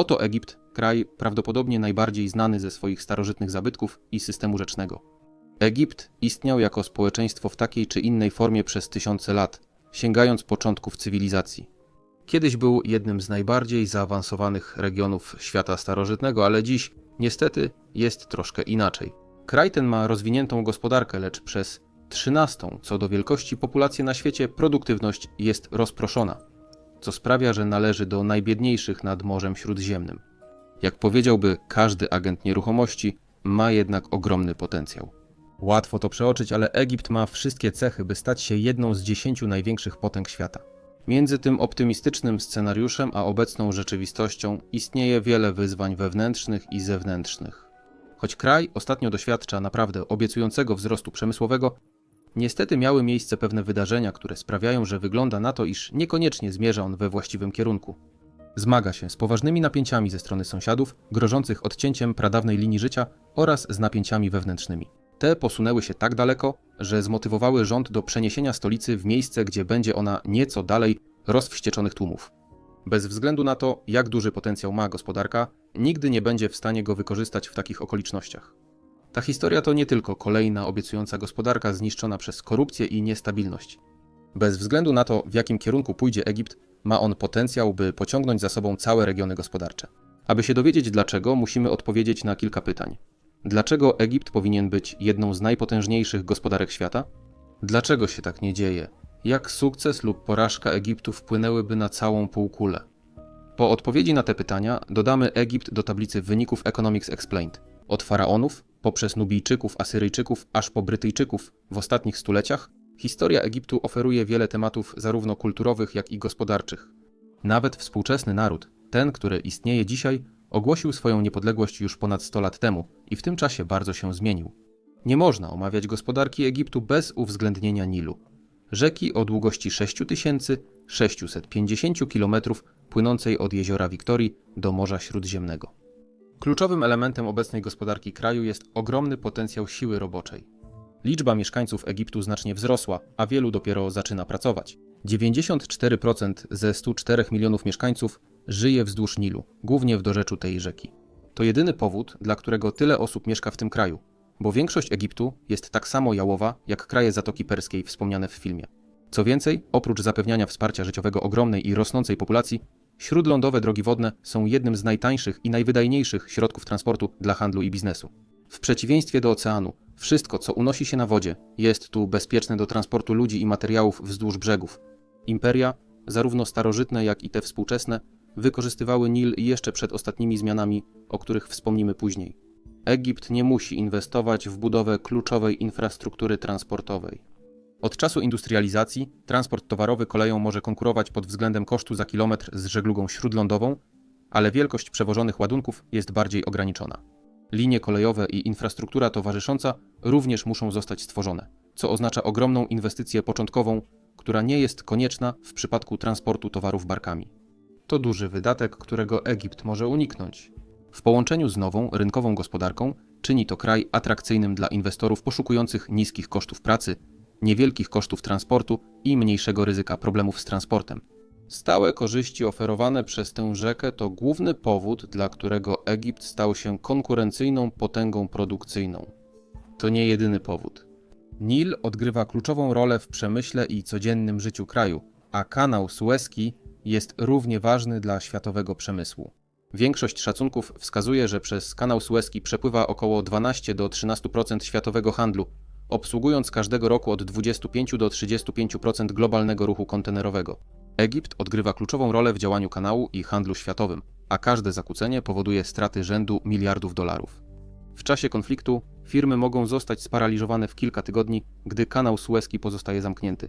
Oto Egipt, kraj prawdopodobnie najbardziej znany ze swoich starożytnych zabytków i systemu rzecznego. Egipt istniał jako społeczeństwo w takiej czy innej formie przez tysiące lat, sięgając początków cywilizacji. Kiedyś był jednym z najbardziej zaawansowanych regionów świata starożytnego, ale dziś niestety jest troszkę inaczej. Kraj ten ma rozwiniętą gospodarkę, lecz przez trzynastą co do wielkości populację na świecie produktywność jest rozproszona, co sprawia, że należy do najbiedniejszych nad Morzem Śródziemnym. Jak powiedziałby każdy agent nieruchomości, ma jednak ogromny potencjał. Łatwo to przeoczyć, ale Egipt ma wszystkie cechy, by stać się jedną z dziesięciu największych potęg świata. Między tym optymistycznym scenariuszem a obecną rzeczywistością istnieje wiele wyzwań wewnętrznych i zewnętrznych. Choć kraj ostatnio doświadcza naprawdę obiecującego wzrostu przemysłowego, niestety miały miejsce pewne wydarzenia, które sprawiają, że wygląda na to, iż niekoniecznie zmierza on we właściwym kierunku. Zmaga się z poważnymi napięciami ze strony sąsiadów, grożących odcięciem pradawnej linii życia oraz z napięciami wewnętrznymi. Te posunęły się tak daleko, że zmotywowały rząd do przeniesienia stolicy w miejsce, gdzie będzie ona nieco dalej rozwścieczonych tłumów. Bez względu na to, jak duży potencjał ma gospodarka, nigdy nie będzie w stanie go wykorzystać w takich okolicznościach. Ta historia to nie tylko kolejna obiecująca gospodarka zniszczona przez korupcję i niestabilność. Bez względu na to, w jakim kierunku pójdzie Egipt, ma on potencjał, by pociągnąć za sobą całe regiony gospodarcze. Aby się dowiedzieć dlaczego, musimy odpowiedzieć na kilka pytań. Dlaczego Egipt powinien być jedną z najpotężniejszych gospodarek świata? Dlaczego się tak nie dzieje? Jak sukces lub porażka Egiptu wpłynęłyby na całą półkulę? Po odpowiedzi na te pytania dodamy Egipt do tablicy wyników Economics Explained. Od faraonów, poprzez Nubijczyków, Asyryjczyków, aż po Brytyjczyków w ostatnich stuleciach, historia Egiptu oferuje wiele tematów zarówno kulturowych, jak i gospodarczych. Nawet współczesny naród, ten, który istnieje dzisiaj, ogłosił swoją niepodległość już ponad 100 lat temu i w tym czasie bardzo się zmienił. Nie można omawiać gospodarki Egiptu bez uwzględnienia Nilu. Rzeki o długości 6650 km płynącej od jeziora Wiktorii do Morza Śródziemnego. Kluczowym elementem obecnej gospodarki kraju jest ogromny potencjał siły roboczej. Liczba mieszkańców Egiptu znacznie wzrosła, a wielu dopiero zaczyna pracować. 94% ze 104 milionów mieszkańców żyje wzdłuż Nilu, głównie w dorzeczu tej rzeki. To jedyny powód, dla którego tyle osób mieszka w tym kraju, bo większość Egiptu jest tak samo jałowa jak kraje Zatoki Perskiej wspomniane w filmie. Co więcej, oprócz zapewniania wsparcia życiowego ogromnej i rosnącej populacji, śródlądowe drogi wodne są jednym z najtańszych i najwydajniejszych środków transportu dla handlu i biznesu. W przeciwieństwie do oceanu, wszystko co unosi się na wodzie jest tu bezpieczne do transportu ludzi i materiałów wzdłuż brzegów. Imperia, zarówno starożytne jak i te współczesne, wykorzystywały Nil jeszcze przed ostatnimi zmianami, o których wspomnimy później. Egipt nie musi inwestować w budowę kluczowej infrastruktury transportowej. Od czasu industrializacji transport towarowy koleją może konkurować pod względem kosztu za kilometr z żeglugą śródlądową, ale wielkość przewożonych ładunków jest bardziej ograniczona. Linie kolejowe i infrastruktura towarzysząca również muszą zostać stworzone, co oznacza ogromną inwestycję początkową, która nie jest konieczna w przypadku transportu towarów barkami. To duży wydatek, którego Egipt może uniknąć. W połączeniu z nową, rynkową gospodarką czyni to kraj atrakcyjnym dla inwestorów poszukujących niskich kosztów pracy, niewielkich kosztów transportu i mniejszego ryzyka problemów z transportem. Stałe korzyści oferowane przez tę rzekę to główny powód, dla którego Egipt stał się konkurencyjną potęgą produkcyjną. To nie jedyny powód. Nil odgrywa kluczową rolę w przemyśle i codziennym życiu kraju, a kanał Suezki jest równie ważny dla światowego przemysłu. Większość szacunków wskazuje, że przez kanał Suezki przepływa około 12 do 13% światowego handlu, obsługując każdego roku od 25 do 35% globalnego ruchu kontenerowego. Egipt odgrywa kluczową rolę w działaniu kanału i handlu światowym, a każde zakłócenie powoduje straty rzędu miliardów dolarów. W czasie konfliktu firmy mogą zostać sparaliżowane w kilka tygodni, gdy kanał Suezki pozostaje zamknięty.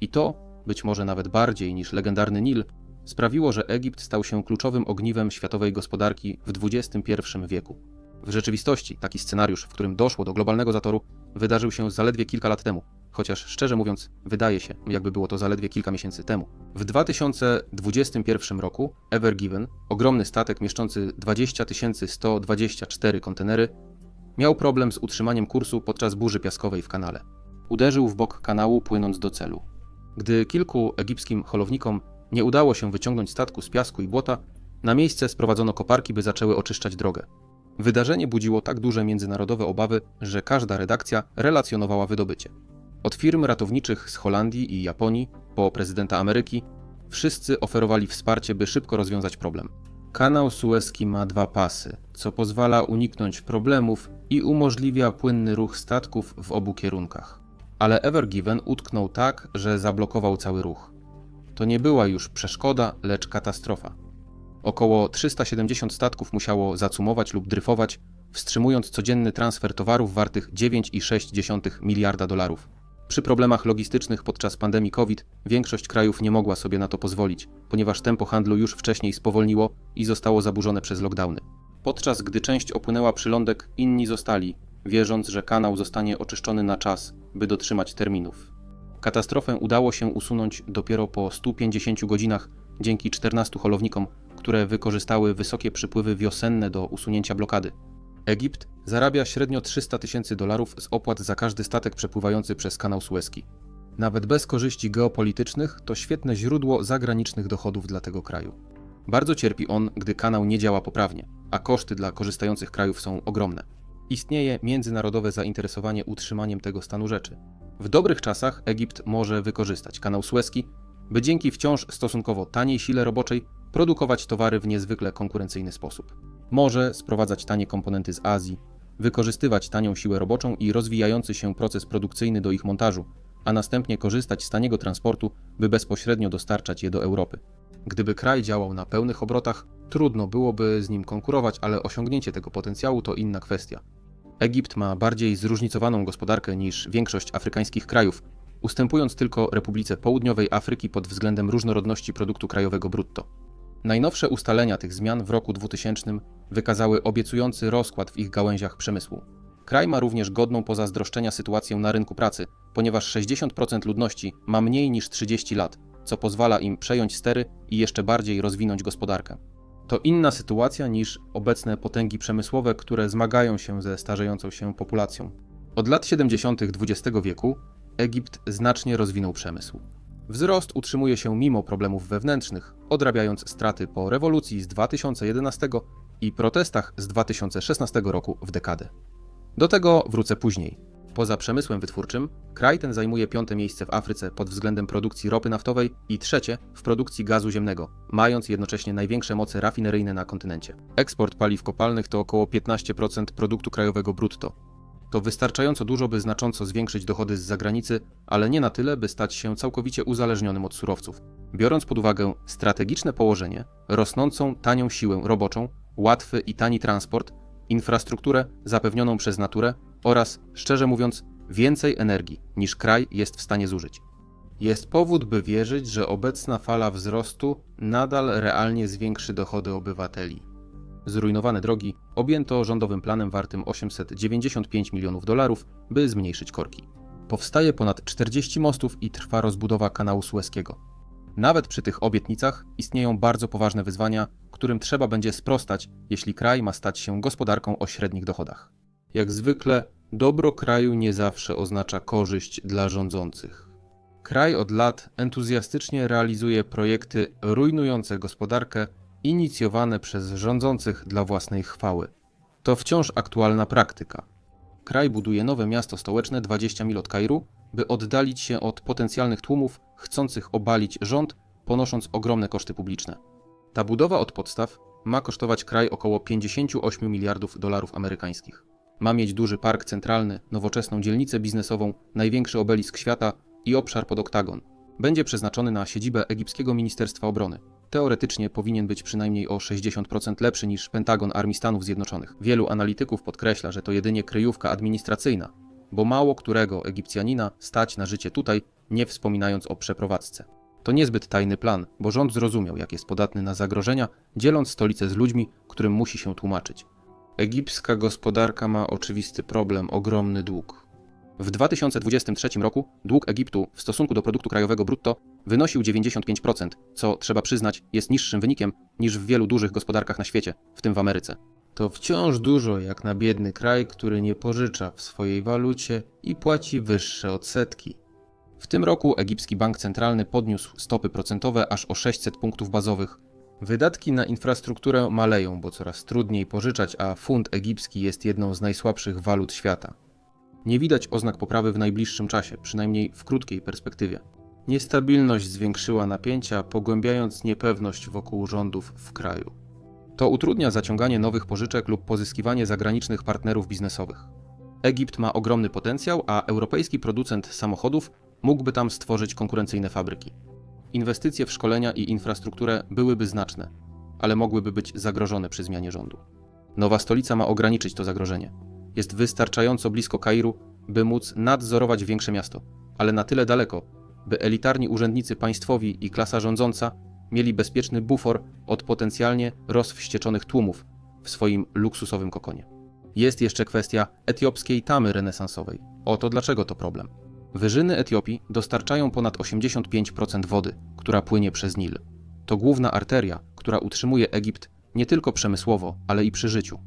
I to, być może nawet bardziej niż legendarny Nil, sprawiło, że Egipt stał się kluczowym ogniwem światowej gospodarki w XXI wieku. W rzeczywistości taki scenariusz, w którym doszło do globalnego zatoru, wydarzył się zaledwie kilka lat temu, chociaż szczerze mówiąc, wydaje się, jakby było to zaledwie kilka miesięcy temu. W 2021 roku Ever Given, ogromny statek mieszczący 20 124 kontenery, miał problem z utrzymaniem kursu podczas burzy piaskowej w kanale. Uderzył w bok kanału, płynąc do celu. Gdy kilku egipskim holownikom nie udało się wyciągnąć statku z piasku i błota, Na miejsce sprowadzono koparki, by zaczęły oczyszczać drogę. Wydarzenie budziło tak duże międzynarodowe obawy, że każda redakcja relacjonowała wydobycie. Od firm ratowniczych z Holandii i Japonii po prezydenta Ameryki, wszyscy oferowali wsparcie, by szybko rozwiązać problem. Kanał Suezki ma dwa pasy, co pozwala uniknąć problemów i umożliwia płynny ruch statków w obu kierunkach. Ale Ever Given utknął tak, że zablokował cały ruch. To nie była już przeszkoda, lecz katastrofa. Około 370 statków musiało zacumować lub dryfować, wstrzymując codzienny transfer towarów wartych 9,6 miliarda dolarów. Przy problemach logistycznych podczas pandemii COVID większość krajów nie mogła sobie na to pozwolić, ponieważ tempo handlu już wcześniej spowolniło i zostało zaburzone przez lockdowny. Podczas gdy część opłynęła przylądek, inni zostali, wierząc, że kanał zostanie oczyszczony na czas, by dotrzymać terminów. Katastrofę udało się usunąć dopiero po 150 godzinach dzięki 14 holownikom, które wykorzystały wysokie przypływy wiosenne do usunięcia blokady. Egipt zarabia średnio 300 tysięcy dolarów z opłat za każdy statek przepływający przez kanał Suezki. Nawet bez korzyści geopolitycznych to świetne źródło zagranicznych dochodów dla tego kraju. Bardzo cierpi on, gdy kanał nie działa poprawnie, a koszty dla korzystających krajów są ogromne. Istnieje międzynarodowe zainteresowanie utrzymaniem tego stanu rzeczy. W dobrych czasach Egipt może wykorzystać kanał Suezki, by dzięki wciąż stosunkowo taniej sile roboczej produkować towary w niezwykle konkurencyjny sposób. Może sprowadzać tanie komponenty z Azji, wykorzystywać tanią siłę roboczą i rozwijający się proces produkcyjny do ich montażu, a następnie korzystać z taniego transportu, by bezpośrednio dostarczać je do Europy. Gdyby kraj działał na pełnych obrotach, trudno byłoby z nim konkurować, ale osiągnięcie tego potencjału to inna kwestia. Egipt ma bardziej zróżnicowaną gospodarkę niż większość afrykańskich krajów, ustępując tylko Republice Południowej Afryki pod względem różnorodności produktu krajowego brutto. Najnowsze ustalenia tych zmian w roku 2000 wykazały obiecujący rozkład w ich gałęziach przemysłu. Kraj ma również godną pozazdroszczenia sytuację na rynku pracy, ponieważ 60% ludności ma mniej niż 30 lat, co pozwala im przejąć stery i jeszcze bardziej rozwinąć gospodarkę. To inna sytuacja niż obecne potęgi przemysłowe, które zmagają się ze starzejącą się populacją. Od lat 70. XX wieku Egipt znacznie rozwinął przemysł. Wzrost utrzymuje się mimo problemów wewnętrznych, odrabiając straty po rewolucji z 2011 i protestach z 2016 roku w dekadę. Do tego wrócę później. Poza przemysłem wytwórczym, kraj ten zajmuje piąte miejsce w Afryce pod względem produkcji ropy naftowej i trzecie w produkcji gazu ziemnego, mając jednocześnie największe moce rafineryjne na kontynencie. Eksport paliw kopalnych to około 15% produktu krajowego brutto. To wystarczająco dużo, by znacząco zwiększyć dochody z zagranicy, ale nie na tyle, by stać się całkowicie uzależnionym od surowców. Biorąc pod uwagę strategiczne położenie, rosnącą tanią siłę roboczą, łatwy i tani transport, infrastrukturę zapewnioną przez naturę oraz, szczerze mówiąc, więcej energii niż kraj jest w stanie zużyć. Jest powód, by wierzyć, że obecna fala wzrostu nadal realnie zwiększy dochody obywateli. Zrujnowane drogi objęto rządowym planem wartym 895 milionów dolarów, by zmniejszyć korki. Powstaje ponad 40 mostów i trwa rozbudowa kanału Suezkiego. Nawet przy tych obietnicach istnieją bardzo poważne wyzwania, którym trzeba będzie sprostać, jeśli kraj ma stać się gospodarką o średnich dochodach. Jak zwykle, dobro kraju nie zawsze oznacza korzyść dla rządzących. Kraj od lat entuzjastycznie realizuje projekty rujnujące gospodarkę, inicjowane przez rządzących dla własnej chwały. To wciąż aktualna praktyka. Kraj buduje nowe miasto stołeczne 20 mil od Kairu, by oddalić się od potencjalnych tłumów chcących obalić rząd, ponosząc ogromne koszty publiczne. Ta budowa od podstaw ma kosztować kraj około 58 miliardów dolarów amerykańskich. Ma mieć duży park centralny, nowoczesną dzielnicę biznesową, największy obelisk świata i obszar pod oktagon. Będzie przeznaczony na siedzibę egipskiego Ministerstwa Obrony. Teoretycznie powinien być przynajmniej o 60% lepszy niż Pentagon Armii Stanów Zjednoczonych. Wielu analityków podkreśla, że to jedynie kryjówka administracyjna, bo mało którego Egipcjanina stać na życie tutaj, nie wspominając o przeprowadzce. To niezbyt tajny plan, bo rząd zrozumiał, jak jest podatny na zagrożenia, dzieląc stolicę z ludźmi, którym musi się tłumaczyć. Egipska gospodarka ma oczywisty problem ogromny dług. W 2023 roku dług Egiptu w stosunku do produktu krajowego brutto wynosił 95%, co trzeba przyznać jest niższym wynikiem niż w wielu dużych gospodarkach na świecie, w tym w Ameryce. To wciąż dużo jak na biedny kraj, który nie pożycza w swojej walucie i płaci wyższe odsetki. W tym roku egipski bank centralny podniósł stopy procentowe aż o 600 punktów bazowych, Wydatki na infrastrukturę maleją, bo coraz trudniej pożyczać, a funt egipski jest jedną z najsłabszych walut świata. Nie widać oznak poprawy w najbliższym czasie, przynajmniej w krótkiej perspektywie. Niestabilność zwiększyła napięcia, pogłębiając niepewność wokół rządów w kraju. To utrudnia zaciąganie nowych pożyczek lub pozyskiwanie zagranicznych partnerów biznesowych. Egipt ma ogromny potencjał, a europejski producent samochodów mógłby tam stworzyć konkurencyjne fabryki. Inwestycje w szkolenia i infrastrukturę byłyby znaczne, ale mogłyby być zagrożone przy zmianie rządu. Nowa stolica ma ograniczyć to zagrożenie. Jest wystarczająco blisko Kairu, by móc nadzorować większe miasto, ale na tyle daleko, by elitarni urzędnicy państwowi i klasa rządząca mieli bezpieczny bufor od potencjalnie rozwścieczonych tłumów w swoim luksusowym kokonie. Jest jeszcze kwestia etiopskiej tamy renesansowej. Oto dlaczego to problem. Wyżyny Etiopii dostarczają ponad 85% wody, która płynie przez Nil. To główna arteria, która utrzymuje Egipt nie tylko przemysłowo, ale i przy życiu.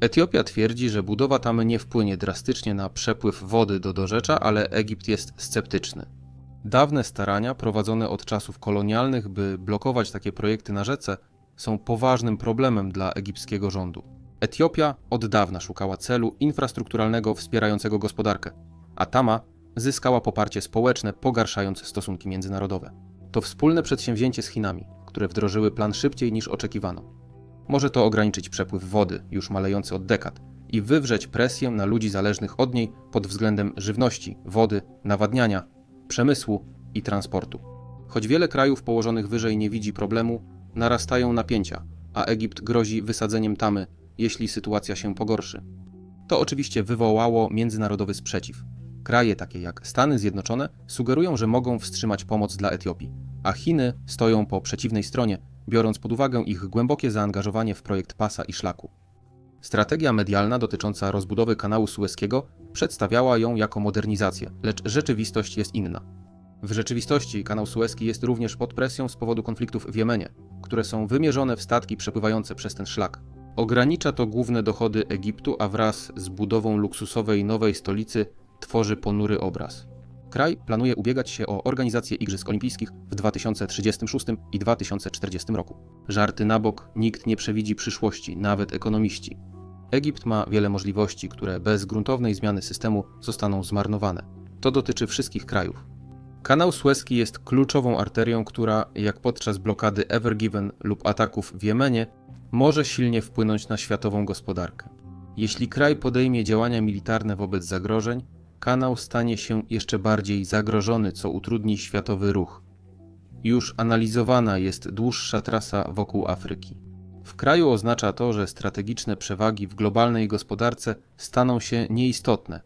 Etiopia twierdzi, że budowa tamy nie wpłynie drastycznie na przepływ wody do dorzecza, ale Egipt jest sceptyczny. Dawne starania prowadzone od czasów kolonialnych, by blokować takie projekty na rzece, są poważnym problemem dla egipskiego rządu. Etiopia od dawna szukała celu infrastrukturalnego wspierającego gospodarkę, a Tama zyskała poparcie społeczne, pogarszając stosunki międzynarodowe. To wspólne przedsięwzięcie z Chinami, które wdrożyły plan szybciej niż oczekiwano. Może to ograniczyć przepływ wody, już malejący od dekad, i wywrzeć presję na ludzi zależnych od niej pod względem żywności, wody, nawadniania, przemysłu i transportu. Choć wiele krajów położonych wyżej nie widzi problemu, narastają napięcia, a Egipt grozi wysadzeniem tamy, jeśli sytuacja się pogorszy. To oczywiście wywołało międzynarodowy sprzeciw. Kraje takie jak Stany Zjednoczone sugerują, że mogą wstrzymać pomoc dla Etiopii, a Chiny stoją po przeciwnej stronie, biorąc pod uwagę ich głębokie zaangażowanie w projekt pasa i szlaku. Strategia medialna dotycząca rozbudowy kanału sueskiego przedstawiała ją jako modernizację, lecz rzeczywistość jest inna. W rzeczywistości kanał sueski jest również pod presją z powodu konfliktów w Jemenie, które są wymierzone w statki przepływające przez ten szlak. Ogranicza to główne dochody Egiptu, a wraz z budową luksusowej nowej stolicy tworzy ponury obraz. Kraj planuje ubiegać się o organizację Igrzysk Olimpijskich w 2036 i 2040 roku. Żarty na bok, nikt nie przewidzi przyszłości, nawet ekonomiści. Egipt ma wiele możliwości, które bez gruntownej zmiany systemu zostaną zmarnowane. To dotyczy wszystkich krajów. Kanał Suezki jest kluczową arterią, która, jak podczas blokady Ever Given lub ataków w Jemenie, może silnie wpłynąć na światową gospodarkę. Jeśli kraj podejmie działania militarne wobec zagrożeń, kanał stanie się jeszcze bardziej zagrożony, co utrudni światowy ruch. Już analizowana jest dłuższa trasa wokół Afryki. W kraju oznacza to, że strategiczne przewagi w globalnej gospodarce staną się nieistotne.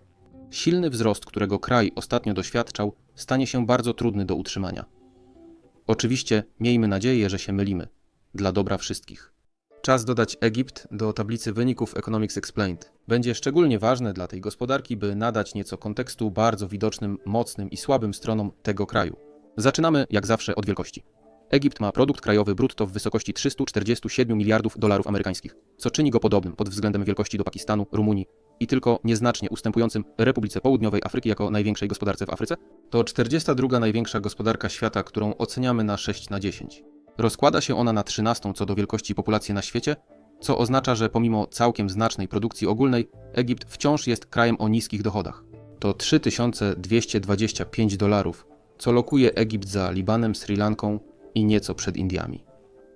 Silny wzrost, którego kraj ostatnio doświadczał, stanie się bardzo trudny do utrzymania. Oczywiście miejmy nadzieję, że się mylimy, dla dobra wszystkich. Czas dodać Egipt do tablicy wyników Economics Explained. Będzie szczególnie ważne dla tej gospodarki, by nadać nieco kontekstu bardzo widocznym, mocnym i słabym stronom tego kraju. Zaczynamy jak zawsze od wielkości. Egipt ma produkt krajowy brutto w wysokości 347 miliardów dolarów amerykańskich, co czyni go podobnym pod względem wielkości do Pakistanu, Rumunii i tylko nieznacznie ustępującym Republice Południowej Afryki jako największej gospodarce w Afryce. To 42 największa gospodarka świata, którą oceniamy na 6 na 10. Rozkłada się ona na 13 co do wielkości populacji na świecie, co oznacza, że pomimo całkiem znacznej produkcji ogólnej, Egipt wciąż jest krajem o niskich dochodach. To 3225 dolarów, co lokuje Egipt za Libanem, Sri Lanką i nieco przed Indiami.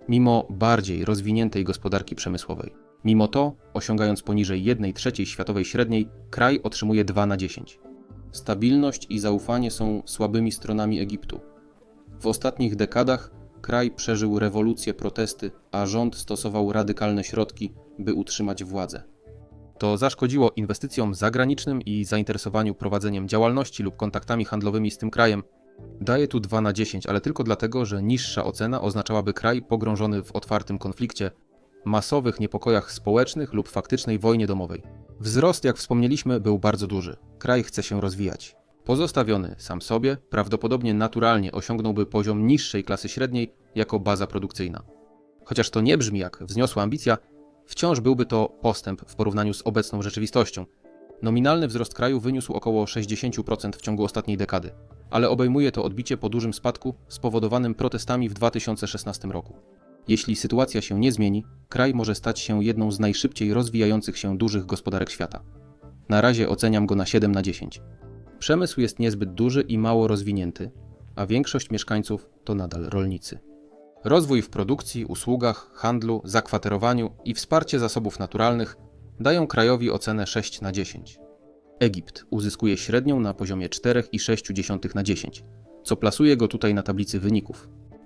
Mimo bardziej rozwiniętej gospodarki przemysłowej. Mimo to, osiągając poniżej 1 trzeciej światowej średniej, kraj otrzymuje 2 na 10. Stabilność i zaufanie są słabymi stronami Egiptu. W ostatnich dekadach kraj przeżył rewolucję, protesty, a rząd stosował radykalne środki, by utrzymać władzę. To zaszkodziło inwestycjom zagranicznym i zainteresowaniu prowadzeniem działalności lub kontaktami handlowymi z tym krajem. Daję tu 2 na 10, ale tylko dlatego, że niższa ocena oznaczałaby kraj pogrążony w otwartym konflikcie, masowych niepokojach społecznych lub faktycznej wojnie domowej. Wzrost, jak wspomnieliśmy, był bardzo duży. Kraj chce się rozwijać. Pozostawiony sam sobie, prawdopodobnie naturalnie osiągnąłby poziom niższej klasy średniej jako baza produkcyjna. Chociaż to nie brzmi jak wzniosła ambicja, wciąż byłby to postęp w porównaniu z obecną rzeczywistością. Nominalny wzrost kraju wyniósł około 60% w ciągu ostatniej dekady, ale obejmuje to odbicie po dużym spadku spowodowanym protestami w 2016 roku. Jeśli sytuacja się nie zmieni, kraj może stać się jedną z najszybciej rozwijających się dużych gospodarek świata. Na razie oceniam go na 7 na 10. Przemysł jest niezbyt duży i mało rozwinięty, a większość mieszkańców to nadal rolnicy. Rozwój w produkcji, usługach, handlu, zakwaterowaniu i wsparcie zasobów naturalnych dają krajowi ocenę 6 na 10. Egipt uzyskuje średnią na poziomie 4,6 na 10, co plasuje go tutaj na tablicy wyników.